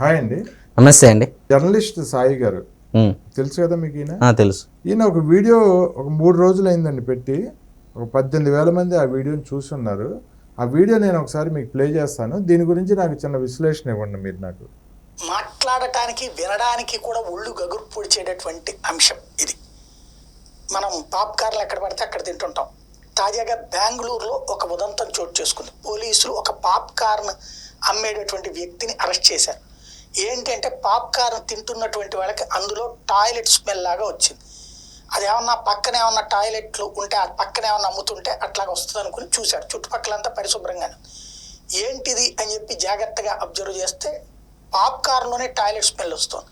Hi అండి. నమస్తే అండి. జర్నలిస్ట్ సాయి గారు. తెలుసు కదా మీకు ఈయన? తెలుసు. ఈయన ఒక వీడియో ఒక మూడు రోజులు అయిందండి పెట్టి ఒక పద్దెనిమిది వేల మంది ఆ వీడియోని చూస్తున్నారు ఆ వీడియో నేను ఒకసారి మీకు ప్లే చేస్తాను. దీని గురించి నాకు చిన్న విశ్లేషణ ఇవ్వండి మీరు నాకు. మాట్లాడటానికి వినడానికి కూడా ఒళ్ళు గగురు పొడిచేటటువంటి అంశం ఇది. మనం పాప్కార్లు ఎక్కడ పడితే అక్కడ తింటుంటాం. తాజాగా బెంగళూరులో ఒక ఉదంతం చోటు చేసుకుంది. పోలీసులు ఒక పాప్కార్న్ అమ్మేటటువంటి వ్యక్తిని అరెస్ట్ చేశారు. ఏంటంటే పాప్కార్న్ తింటున్నటువంటి వాళ్ళకి అందులో టాయిలెట్ స్మెల్ లాగా వచ్చింది. అది ఏమన్నా పక్కన ఏమన్నా టాయిలెట్లు ఉంటే ఆ పక్కన ఏమన్నా అమ్ముతుంటే అట్లాగా వస్తుంది అనుకుని చూశారు చుట్టుపక్కలంతా పరిశుభ్రంగానే ఏంటిది అని చెప్పి జాగ్రత్తగా అబ్జర్వ్ చేస్తే పాప్కార్న్లోనే టాయిలెట్ స్మెల్ వస్తుంది.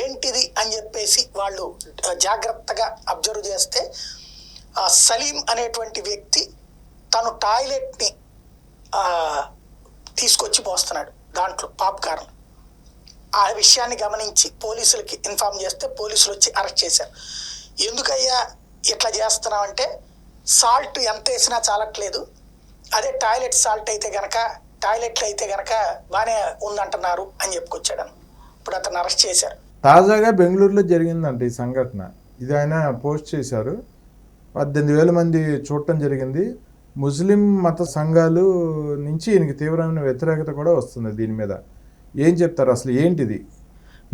ఏంటిది అని చెప్పేసి వాళ్ళు జాగ్రత్తగా అబ్జర్వ్ చేస్తే సలీం అనేటువంటి వ్యక్తి తను టాయిలెట్ని తీసుకొచ్చి పోస్తున్నాడు దాంట్లో పాప్కార్న్. ఆ విషయాన్ని గమనించి పోలీసులకి ఇన్ఫామ్ చేస్తే పోలీసులు వచ్చి అరెస్ట్ చేశారు. ఎందుకయ్యా ఇట్లా చేస్తున్నామంటే సాల్ట్ ఎంత వేసినా చాలట్లేదు. అదే టాయిలెట్ సాల్ట్ అయితే గనక టాయిలెట్లు అయితే గనక బాగానే ఉందంటున్నారు అని చెప్పుకొచ్చాడు ఇప్పుడు అతను అరెస్ట్ చేశారు. తాజాగా బెంగళూరులో జరిగిందంట ఈ సంఘటన. ఇది ఆయన పోస్ట్ చేశారు. పద్దెనిమిది వేల మంది చూడటం జరిగింది. ముస్లిం మత సంఘాలు నుంచి ఈయనకి తీవ్రమైన వ్యతిరేకత కూడా వస్తుంది దీని మీద. ఏం చెప్తారు అసలు ఏంటిది?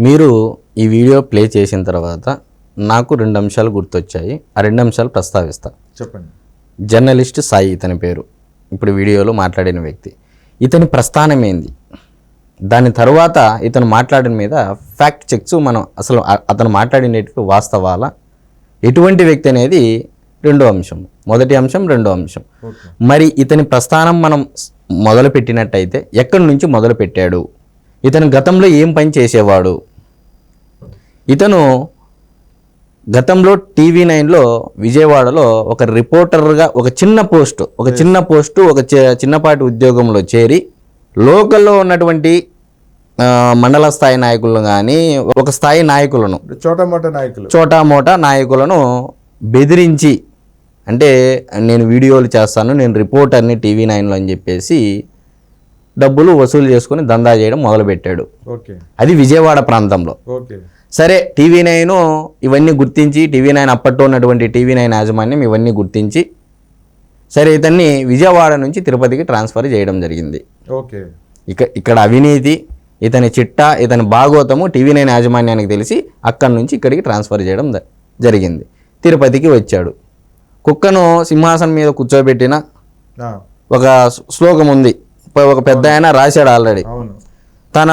మీరు ఈ వీడియో ప్లే చేసిన తర్వాత నాకు రెండు అంశాలు గుర్తొచ్చాయి. ఆ రెండు అంశాలు ప్రస్తావిస్తా. చెప్పండి. జర్నలిస్ట్ సాయి ఇతని పేరు. ఇప్పుడు వీడియోలో మాట్లాడిన వ్యక్తి. ఇతని ప్రస్థానం ఏంది? దాని తర్వాత ఇతను మాట్లాడిన మీద ఫ్యాక్ట్ చెక్స్ మనం అసలు అతను మాట్లాడినట్టు వాస్తవాల? ఎటువంటి వ్యక్తి అనేది రెండో అంశం. మొదటి అంశం రెండో అంశం. మరి ఇతని ప్రస్థానం మనం స్- మొదలు పెట్టినట్టయితే ఎక్కడి నుంచి మొదలు పెట్టాడు ఇతను గతంలో ఏం పని చేసేవాడు? ఇతను గతంలో టీవీ నైన్లో విజయవాడలో ఒక రిపోర్టర్గా ఒక చిన్న పోస్ట్ ఒక చిన్న పోస్టు ఒక చి- చిన్నపాటి ఉద్యోగంలో చేరి లోకల్లో ఉన్నటువంటి మండల స్థాయి నాయకులను కానీ ఒక స్థాయి నాయకులను చోటా మోటా నాయకులు. చోటా మోటా నాయకులను బెదిరించి అంటే నేను వీడియోలు చేస్తాను నేను రిపోర్టర్ని టీవీ నైన్లో అని చెప్పేసి డబ్బులు వసూలు చేసుకొని దందా చేయడం మొదలుపెట్టాడు. అది విజయవాడ ప్రాంతంలో. సరే టీవీ నైన్ ఇవన్నీ గుర్తించి టీవీ నైన్ అప్పట్లో ఉన్నటువంటి టీవీ నైన్ యాజమాన్యం ఇవన్నీ గుర్తించి సరే ఇతన్ని విజయవాడ నుంచి తిరుపతికి ట్రాన్స్ఫర్ చేయడం జరిగింది. ఓకే. ఇక ఇక్కడ అవినీతి ఇతని చిట్టా ఇతని భాగోతము టీవీ నైన్ యాజమాన్యానికి తెలిసి అక్కడి నుంచి ఇక్కడికి ట్రాన్స్ఫర్ చేయడం జరిగింది. తిరుపతికి వచ్చాడు. కుక్కను సింహాసనం మీద కూర్చోబెట్టిన ఒక శ్లోకం ఉంది ఒక పెద్ద ఆయన రాశాడు ఆల్రెడీ. తన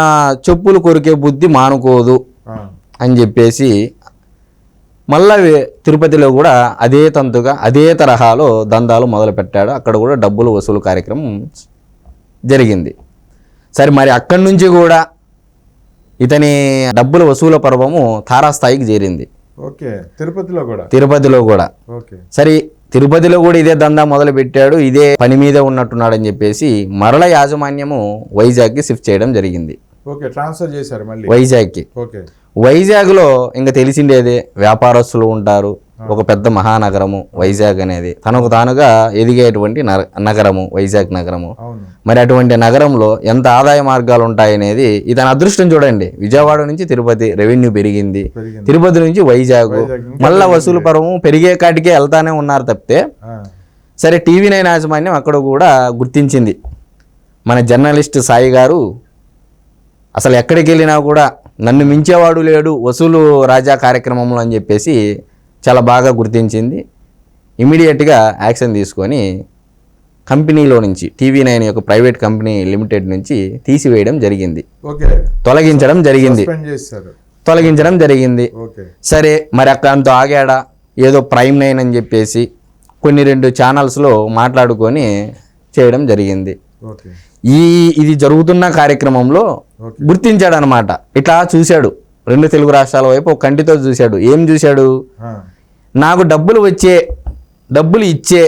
చెప్పులు కొరికే బుద్ధి మానుకోదు అని చెప్పేసి మళ్ళా తిరుపతిలో కూడా అదే తంతుగా అదే తరహాలో దందాలు మొదలుపెట్టాడు. అక్కడ కూడా డబ్బులు వసూలు కార్యక్రమం జరిగింది. సరే మరి అక్కడి నుంచి కూడా ఇతని డబ్బుల వసూల పర్వము తారాస్థాయికి చేరింది. ఓకే. తిరుపతిలో కూడా? తిరుపతిలో కూడా. ఓకే. సరే తిరుపతిలో కూడా ఇదే దందా మొదలు పెట్టాడు ఇదే పని మీద ఉన్నట్టున్నాడని చెప్పేసి మరల యాజమాన్యము వైజాగ్కి షిఫ్ట్ చేయడం జరిగింది. ఓకే ట్రాన్స్ఫర్ చేశారు మళ్ళీ. వైజాగ్కి. ఓకే. వైజాగ్లో ఇంకా తెలిసిండేదే వ్యాపారస్తులు ఉంటారు ఒక పెద్ద మహానగరము వైజాగ్ అనేది. తనకు తానుగా ఎదిగేటువంటి నగరము వైజాగ్ నగరము. మరి అటువంటి నగరంలో ఎంత ఆదాయ మార్గాలు ఉంటాయనేది ఇతని అదృష్టం చూడండి. విజయవాడ నుంచి తిరుపతి రెవెన్యూ పెరిగింది. తిరుపతి నుంచి వైజాగ్. మళ్ళా వసూలు పర్వము పెరిగే కాటికే వెళ్తానే ఉన్నారు తప్పితే సరే టీవీ నైన్ యాజమాన్యం అక్కడ కూడా గుర్తించింది. మన జర్నలిస్ట్ సాయి గారు అసలు ఎక్కడికి వెళ్ళినా కూడా నన్ను మించేవాడు లేడు వసూలు రాజా కార్యక్రమంలో అని చెప్పేసి చాలా బాగా గుర్తించింది. ఇమీడియట్గా యాక్షన్ తీసుకొని కంపెనీలో నుంచి టీవీ నైన్ యొక్క ప్రైవేట్ కంపెనీ లిమిటెడ్ నుంచి తీసివేయడం జరిగింది. ఓకే. తొలగించడం జరిగింది. తొలగించడం జరిగింది. సరే మరి అక్కడ ఆగాడా? ఏదో ప్రైమ్ నైన్ అని చెప్పేసి కొన్ని రెండు ఛానల్స్లో మాట్లాడుకొని చేయడం జరిగింది. ఈ ఇది జరుగుతున్న కార్యక్రమంలో. గుర్తించాడు అనమాట ఇట్లా చూశాడు. రెండు తెలుగు రాష్ట్రాల వైపు ఒక కంటితో చూశాడు. ఏం చూశాడు? నాకు డబ్బులు వచ్చే డబ్బులు ఇచ్చే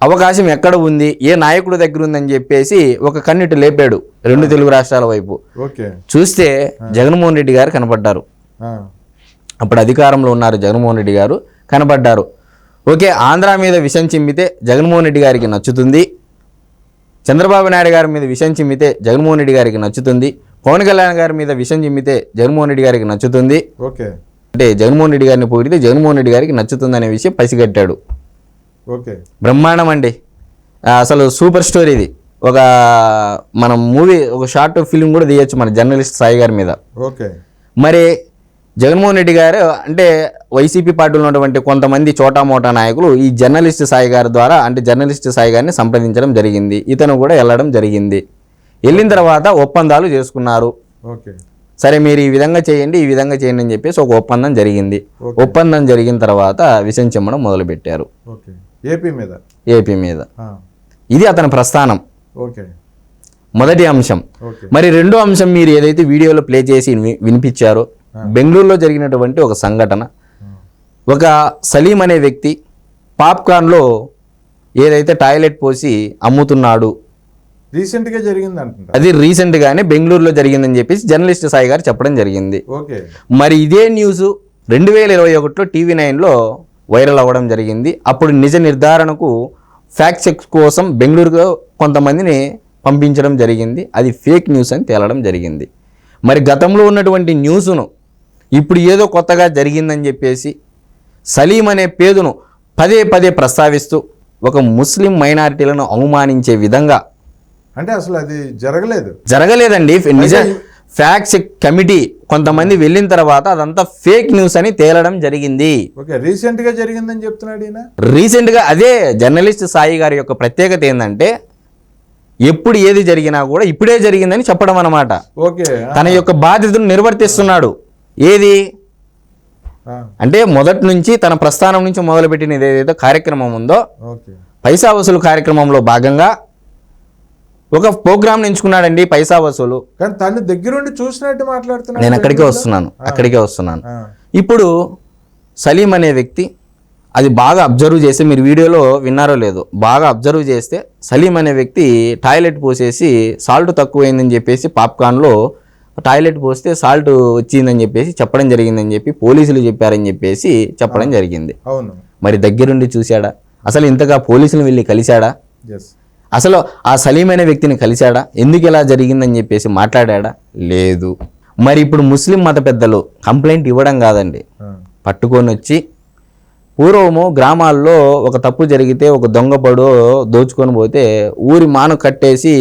అవకాశం ఎక్కడ ఉంది? ఏ నాయకుడి దగ్గర ఉందని చెప్పేసి ఒక కన్నిటి లేపాడు రెండు తెలుగు రాష్ట్రాల వైపు. ఓకే. చూస్తే జగన్మోహన్ రెడ్డి గారు కనపడ్డారు. అప్పుడు అధికారంలో ఉన్నారు జగన్మోహన్ రెడ్డి గారు కనపడ్డారు. ఓకే ఆంధ్ర మీద విషం చిమ్మితే జగన్మోహన్ రెడ్డి గారికి నచ్చుతుంది. చంద్రబాబు నాయుడు గారి మీద విషయం చిమ్మితే జగన్మోహన్ రెడ్డి గారికి నచ్చుతుంది. పవన్ కళ్యాణ్ గారి మీద విషయం చిమ్మితే జగన్మోహన్ రెడ్డి గారికి నచ్చుతుంది. ఓకే. అంటే జగన్మోహన్ రెడ్డి గారిని పొగిడితే జగన్మోహన్ రెడ్డి గారికి నచ్చుతుంది అనే విషయం పసిగట్టాడు. ఓకే. బ్రహ్మాండం అండి. అసలు సూపర్ స్టోరీ ఇది. ఒక మనం మూవీ ఒక షార్ట్ ఫిల్మ్ కూడా తీయొచ్చు మన జర్నలిస్ట్ సాయి గారి మీద. ఓకే. మరి జగన్మోహన్ రెడ్డి గారు అంటే వైసీపీ పార్టీలో ఉన్నటువంటి కొంతమంది చోటా మోటా నాయకులు ఈ జర్నలిస్ట్ సాయి గారి ద్వారా అంటే జర్నలిస్ట్ సాయి గారిని సంప్రదించడం జరిగింది. ఇతను కూడా వెళ్ళడం జరిగింది. వెళ్ళిన తర్వాత ఒప్పందాలు చేసుకున్నారు. ఓకే. సరే మీరు ఈ విధంగా చేయండి ఈ విధంగా చేయండి అని చెప్పేసి ఒక ఒప్పందం జరిగింది. ఒప్పందం జరిగిన తర్వాత విషం చెమ్మడం మొదలుపెట్టారు. ఏపీ మీద? ఏపీ మీద. ఇది అతని ప్రస్థానం. ఓకే. మొదటి అంశం. మరి రెండో అంశం మీరు ఏదైతే వీడియోలో ప్లే చేసి వినిపించారో బెంగళూరులో జరిగినటువంటి ఒక సంఘటన. ఒక సలీం అనే వ్యక్తి పాప్కార్న్లో ఏదైతే టాయిలెట్ పోసి అమ్ముతున్నాడు రీసెంట్గా జరిగింది అంటుంటా అది రీసెంట్గానే బెంగళూరులో జరిగిందని చెప్పేసి జర్నలిస్ట్ సాయి గారు చెప్పడం జరిగింది. ఓకే. మరి ఇదే న్యూస్ రెండు వేల ఇరవై ఒకటిలో టీవీ నైన్లో వైరల్ అవ్వడం జరిగింది. అప్పుడు నిజ నిర్ధారణకు ఫ్యాక్ట్ చెక్ కోసం బెంగళూరులో కొంతమందిని పంపించడం జరిగింది. అది ఫేక్ న్యూస్ అని తేలడం జరిగింది. మరి గతంలో ఉన్నటువంటి న్యూస్ను ఇప్పుడు ఏదో కొత్తగా జరిగిందని చెప్పేసి సలీం అనే పేరును పదే పదే ప్రస్తావిస్తూ ఒక ముస్లిం మైనారిటీలను అవమానించే విధంగా అంటే అసలు అది జరగలేదు. జరగలేదండి. నిజ ఫ్యాక్ట్ చెక్ కమిటీ కొంతమంది వెళ్ళిన తర్వాత అదంతా ఫేక్ న్యూస్ అని తేలడం జరిగింది. ఓకే రీసెంట్గా జరిగిందని చెప్తున్నాడు ఈయన? రీసెంట్గా అదే జర్నలిస్ట్ సాయి గారి యొక్క ప్రత్యేకత ఏంటంటే ఎప్పుడు ఏది జరిగినా కూడా ఇప్పుడే జరిగిందని చెప్పడం అన్నమాట. ఓకే తన యొక్క బాధ్యతను నిర్వర్తిస్తున్నాడు. ఏది? అంటే మొదటి నుంచి తన ప్రస్థానం నుంచి మొదలుపెట్టిన ఏదైతే కార్యక్రమం ఉందో పైసా వసూలు కార్యక్రమంలో భాగంగా ఒక ప్రోగ్రామ్ ఎంచుకున్నాడండి పైసా వసూలు. కానీ తను దగ్గరుండి చూసినట్టు మాట్లాడుతున్నాడు నేను అక్కడికే వస్తున్నాను అక్కడికే వస్తున్నాను. ఇప్పుడు సలీం అనే వ్యక్తి అది బాగా అబ్జర్వ్ చేస్తే మీరు వీడియోలో విన్నారో లేదో బాగా అబ్జర్వ్ చేస్తే సలీం అనే వ్యక్తి టాయిలెట్ పోసేసి సాల్ట్ తక్కువైందని చెప్పేసి పాప్కార్న్లో టాయిలెట్ పోస్తే సాల్ట్ వచ్చిందని చెప్పేసి చెప్పడం జరిగిందని చెప్పి పోలీసులు చెప్పారని చెప్పేసి చెప్పడం జరిగింది. అవును. మరి దగ్గరుండి చూశాడా? అసలు ఇంతగా పోలీసులు వెళ్ళి కలిశాడా? అసలు ఆ సలీం అనే వ్యక్తిని కలిశాడా? ఎందుకు ఇలా జరిగిందని చెప్పేసి మాట్లాడాడా? లేదు. మరి ఇప్పుడు ముస్లిం మత పెద్దలు కంప్లైంట్ ఇవ్వడం కాదండి. పట్టుకొని వచ్చి పూర్వము గ్రామాల్లో ఒక తప్పు జరిగితే ఒక దొంగపడు దోచుకొని పోతే ఊరి మాను కట్టేసి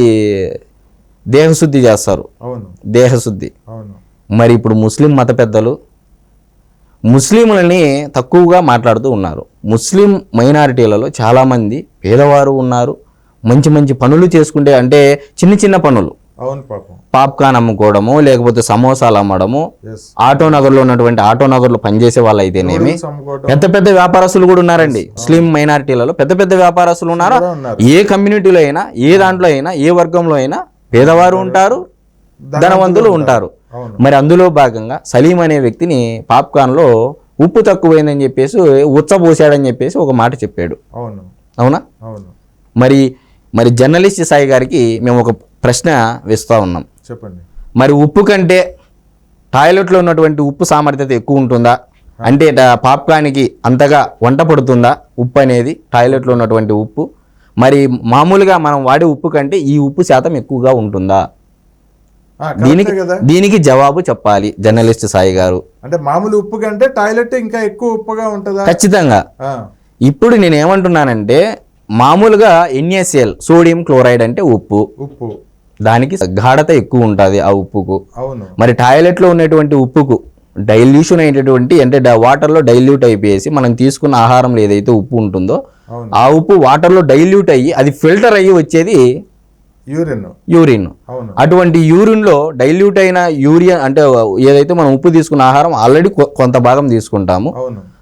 దేహశుద్ధి చేస్తారు. దేహశుద్ధి. మరి ఇప్పుడు ముస్లిం మత పెద్దలు ముస్లింలని తక్కువగా మాట్లాడుతూ ఉన్నారు. ముస్లిం మైనారిటీలలో చాలామంది పేదవారు ఉన్నారు. మంచి మంచి పనులు చేసుకుంటే అంటే చిన్న చిన్న పనులు. అవును పాపం. పాప్కార్న్ అమ్ముకోవడము లేకపోతే సమోసాలు అమ్మడము ఆటో నగర్లో ఉన్నటువంటి ఆటో నగర్లో పనిచేసే వాళ్ళు అయితేనేమి పెద్ద పెద్ద వ్యాపారస్తులు కూడా ఉన్నారండి. ముస్లిం మైనారిటీలలో పెద్ద పెద్ద వ్యాపారస్తులు ఉన్నారా? ఏ కమ్యూనిటీలో అయినా ఏ దాంట్లో అయినా ఏ వర్గంలో అయినా పేదవారు ఉంటారు ధనవంతులు ఉంటారు. మరి అందులో భాగంగా సలీం అనే వ్యక్తిని పాప్కార్న్లో ఉప్పు తక్కువైందని చెప్పేసి ఉచ్చబోసాడని చెప్పేసి ఒక మాట చెప్పాడు. అవును. అవునా? అవును. మరి మరి జర్నలిస్ట్ సాయి గారికి మేము ఒక ప్రశ్న వేస్తూ ఉన్నాం. చెప్పండి. మరి ఉప్పు కంటే టాయిలెట్లో ఉన్నటువంటి ఉప్పు సామర్థ్యత ఎక్కువ ఉంటుందా? అంటే పాప్కార్న్కి అంతగా వంట పడుతుందా? ఉప్పు అనేది టాయిలెట్లో ఉన్నటువంటి ఉప్పు. మరి మామూలుగా మనం వాడే ఉప్పు కంటే ఈ ఉప్పు శాతం ఎక్కువగా ఉంటుందా? దీనికి దీనికి జవాబు చెప్పాలి జర్నలిస్ట్ సాయి గారు. అంటే మామూలు ఉప్పు కంటే టాయిలెట్ ఇంకా ఎక్కువ ఉప్పుగా ఉంటుందా? ఖచ్చితంగా. ఇప్పుడు నేను ఏమంటున్నానంటే మామూలుగా ఎన్ఏసిఎల్ సోడియం క్లోరైడ్ అంటే ఉప్పు. ఉప్పు. దానికి గాఢత ఎక్కువ ఉంటుంది ఆ ఉప్పుకు. అవును. మరి టాయిలెట్లో ఉన్నటువంటి ఉప్పుకు డైల్యూషన్ అయినటువంటి అంటే వాటర్లో డైల్యూట్ అయిపోయేసి మనం తీసుకున్న ఆహారంలో ఏదైతే ఉప్పు ఉంటుందో ఆ ఉప్పు వాటర్లో డైల్యూట్ అయ్యి అది ఫిల్టర్ అయ్యి వచ్చేది యూరిన్. యూరిన్. అటువంటి యూరిన్లో డైల్యూట్ అయిన యూరియా అంటే ఏదైతే మనం ఉప్పు తీసుకున్న ఆహారం ఆల్రెడీ కొంత భాగం తీసుకుంటాము.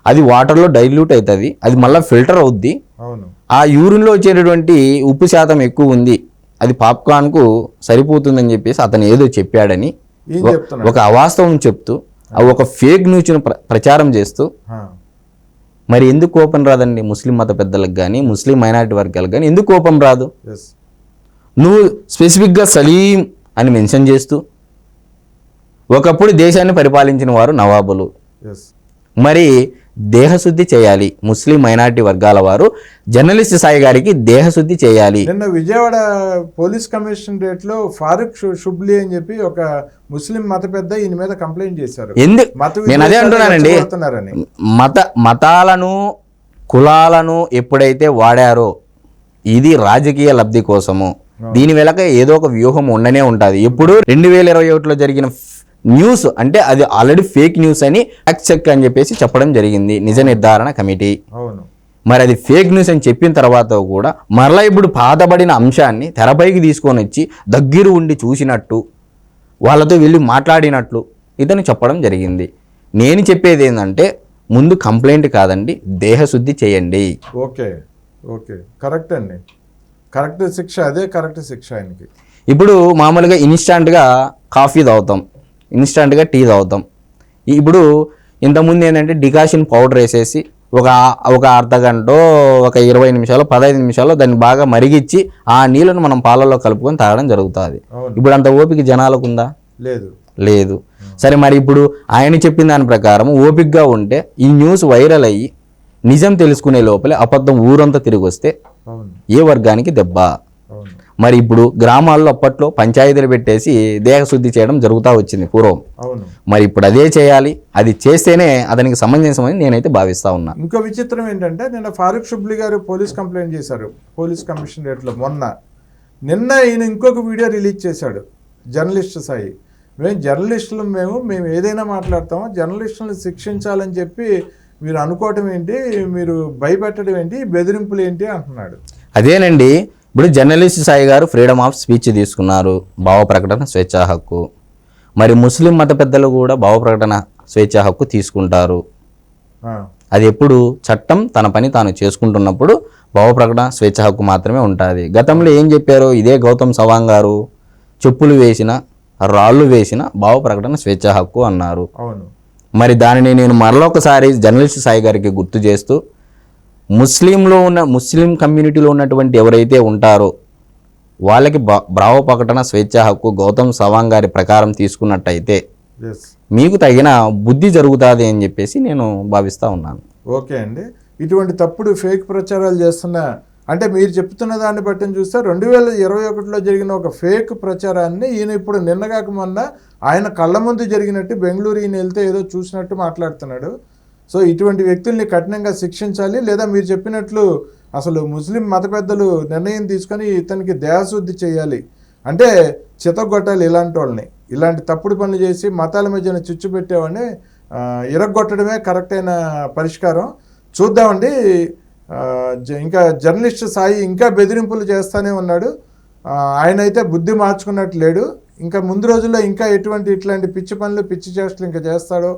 అది వాటర్లో డైల్యూట్ అవుతుంది అది మళ్ళీ ఫిల్టర్ అవుద్ది. అవును. ఆ యూరిన్లో వచ్చేటటువంటి ఉప్పు శాతం ఎక్కువ ఉంది. అది పాప్కార్న్కు సరిపోతుందని చెప్పేసి అతను ఏదో చెప్పాడని ఒక అవాస్తవం చెప్తూ ఆ ఒక ఫేక్ న్యూస్ను ప్ర ప్రచారం చేస్తూ మరి ఎందుకు కోపం రాదండి ముస్లిం మత పెద్దలకు కానీ ముస్లిం మైనారిటీ వర్గాలకు కానీ ఎందుకు కోపం రాదు? నువ్వు స్పెసిఫిక్గా సలీం అని మెన్షన్ చేస్తూ ఒకప్పుడు దేశాన్ని పరిపాలించిన వారు నవాబులు. మరి దేహశుద్ధి చేయాలి. ముస్లిం మైనారిటీ వర్గాల వారు జర్నలిస్ట్ సాయి గారికి దేహశుద్ధి చేయాలి. నిన్న విజయవాడ పోలీస్ కమిషనరేట్లో ఫారూక్ షుబ్లీ అని చెప్పి ఒక ముస్లిం మత పెద్ద ఈయన మీద కంప్లైంట్ చేశారు. ఎందుకు నేను అదే అంటున్నానండి. మత మతాలను కులాలను ఎప్పుడైతే వాడారో ఇది రాజకీయ లబ్ధి కోసము. దీని వెనక ఏదో ఒక వ్యూహం ఉండనే ఉంటుంది. ఇప్పుడు రెండు వేల ఇరవై ఒకటిలో జరిగిన న్యూస్ అంటే అది ఆల్రెడీ ఫేక్ న్యూస్ అని ఫ్యాక్ట్ చెక్ అని చెప్పేసి చెప్పడం జరిగింది. నిజ నిర్ధారణ కమిటీ. అవును. మరి అది ఫేక్ న్యూస్ అని చెప్పిన తర్వాత కూడా మరలా ఇప్పుడు పాతబడిన అంశాన్ని తెరపైకి తీసుకొని వచ్చి దగ్గర ఉండి చూసినట్టు వాళ్ళతో వెళ్ళి మాట్లాడినట్లు ఇతను చెప్పడం జరిగింది. నేను చెప్పేది ఏంటంటే ముందు కంప్లైంట్ కాదండి దేహశుద్ధి చేయండి. ఓకే. ఓకే. కరెక్ట్ అండి. కరెక్ట్ శిక్ష అదే కరెక్ట్ శిక్ష ఆయనకి. ఇప్పుడు మామూలుగా ఇన్స్టాంట్గా కాఫీ తాగుతాం. ఇన్స్టాంట్గా టీ తాగుతాం. ఇప్పుడు ఇంతకుముందు ఏంటంటే డికాషన్ పౌడర్ వేసేసి ఒక ఒక అర్ధ గంట ఒక ఇరవై నిమిషాలు పదహైదు నిమిషాలు దాన్ని బాగా మరిగించి ఆ నీళ్ళను మనం పాలల్లో కలుపుకొని తాగడం జరుగుతుంది. ఇప్పుడు అంత ఓపిక జనాలకు ఉందా లేదు. లేదు సరే మరి ఇప్పుడు ఆయన చెప్పిన దాని ప్రకారం ఓపికగా ఉంటే ఈ న్యూస్ వైరల్ అయ్యి నిజం తెలుసుకునే లోపలే అబద్ధం ఊరంతా తిరిగి వస్తే ఏ వర్గానికి దెబ్బ? మరి ఇప్పుడు గ్రామాల్లో అప్పట్లో పంచాయతీలు పెట్టేసి దేహశుద్ధి చేయడం జరుగుతూ వచ్చింది పూర్వం. అవును. మరి ఇప్పుడు అదే చేయాలి అది చేస్తేనే అతనికి సమంజసమని నేనైతే భావిస్తా ఉన్నా. ఇంకో విచిత్రం ఏంటంటే నిన్న ఫారూక్ షుబ్లీ గారు పోలీస్ కంప్లైంట్ చేశారు పోలీస్ కమిషనరేట్లో మొన్న. నిన్న ఈయన ఇంకొక వీడియో రిలీజ్ చేశాడు జర్నలిస్ట్ సాయి. మేము జర్నలిస్టులు మేము మేము ఏదైనా మాట్లాడతాము జర్నలిస్టులను శిక్షించాలని చెప్పి మీరు అనుకోవటం ఏంటి మీరు భయపెట్టడం ఏంటి బెదిరింపులు ఏంటి అంటున్నాడు. అదేనండి ఇప్పుడు జర్నలిస్ట్ సాయి గారు ఫ్రీడమ్ ఆఫ్ స్పీచ్ తీసుకున్నారు భావ ప్రకటన స్వేచ్ఛా హక్కు. మరి ముస్లిం మత పెద్దలు కూడా భావ ప్రకటన స్వేచ్ఛా హక్కు తీసుకుంటారు. అది ఎప్పుడు? చట్టం తన పని తాను చేసుకుంటున్నప్పుడు భావ ప్రకటన స్వేచ్ఛ హక్కు మాత్రమే ఉంటుంది. గతంలో ఏం చెప్పారు? ఇదే గౌతమ్ సవాంగ్ గారు చెప్పులు వేసిన రాళ్ళు వేసిన భావ ప్రకటన స్వేచ్ఛ హక్కు అన్నారు. మరి దానిని నేను మరొకసారి జర్నలిస్ట్ సాయి గారికి గుర్తు చేస్తూ ముస్లింలో ఉన్న ముస్లిం కమ్యూనిటీలో ఉన్నటువంటి ఎవరైతే ఉంటారో వాళ్ళకి భావ ప్రకటన స్వేచ్ఛ హక్కు గౌతమ్ సవాంగ్ గారి ప్రకారం తీసుకున్నట్టయితే మీకు తగిన బుద్ధి జరుగుతుంది అని చెప్పేసి నేను భావిస్తూ ఉన్నాను. ఓకే అండి. ఇటువంటి తప్పుడు ఫేక్ ప్రచారాలు చేస్తున్న అంటే మీరు చెప్తున్న దాన్ని బట్టి చూస్తే రెండు వేల ఇరవై ఒకటిలో జరిగిన ఒక ఫేక్ ప్రచారాన్ని ఈయన ఇప్పుడు నిన్నగాక మొన్న ఆయన కళ్ళ ముందు జరిగినట్టు బెంగళూరు ఈయన వెళ్తే ఏదో చూసినట్టు మాట్లాడుతున్నాడు. సో ఇటువంటి వ్యక్తుల్ని కఠినంగా శిక్షించాలి. లేదా మీరు చెప్పినట్లు అసలు ముస్లిం మత పెద్దలు నిర్ణయం తీసుకొని ఇతనికి దేహశుద్ధి చేయాలి. అంటే చితగొట్టాలి ఇలాంటి వాళ్ళని ఇలాంటి తప్పుడు పనులు చేసి మతాల మధ్యన చిచ్చు పెట్టేవాడిని ఇరగొట్టడమే కరెక్ట్ అయిన పరిష్కారం. చూద్దామండి. ఇంకా జర్నలిస్ట్ సాయి ఇంకా బెదిరింపులు చేస్తూనే ఉన్నాడు. ఆయన అయితే బుద్ధి మార్చుకున్నట్టు లేడు. ఇంకా ముందు రోజుల్లో ఇంకా ఎటువంటి ఇట్లాంటి పిచ్చి పనులు పిచ్చి చేష్టలు ఇంకా చేస్తాడో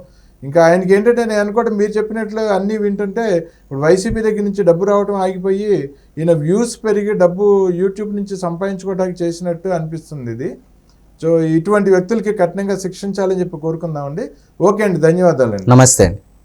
ఇంకా ఆయనకి ఏంటంటే నేను అనుకోవటం మీరు చెప్పినట్లు అన్నీ వింటుంటే ఇప్పుడు వైసీపీ దగ్గర నుంచి డబ్బు రావడం ఆగిపోయి ఈయన వ్యూస్ పెరిగి డబ్బు యూట్యూబ్ నుంచి సంపాదించుకోవడానికి చేసినట్టు అనిపిస్తుంది ఇది. సో ఇటువంటి వ్యక్తులకి కఠినంగా శిక్షించాలని చెప్పి కోరుకుందామండి. ఓకే అండి ధన్యవాదాలండి. నమస్తే అండి.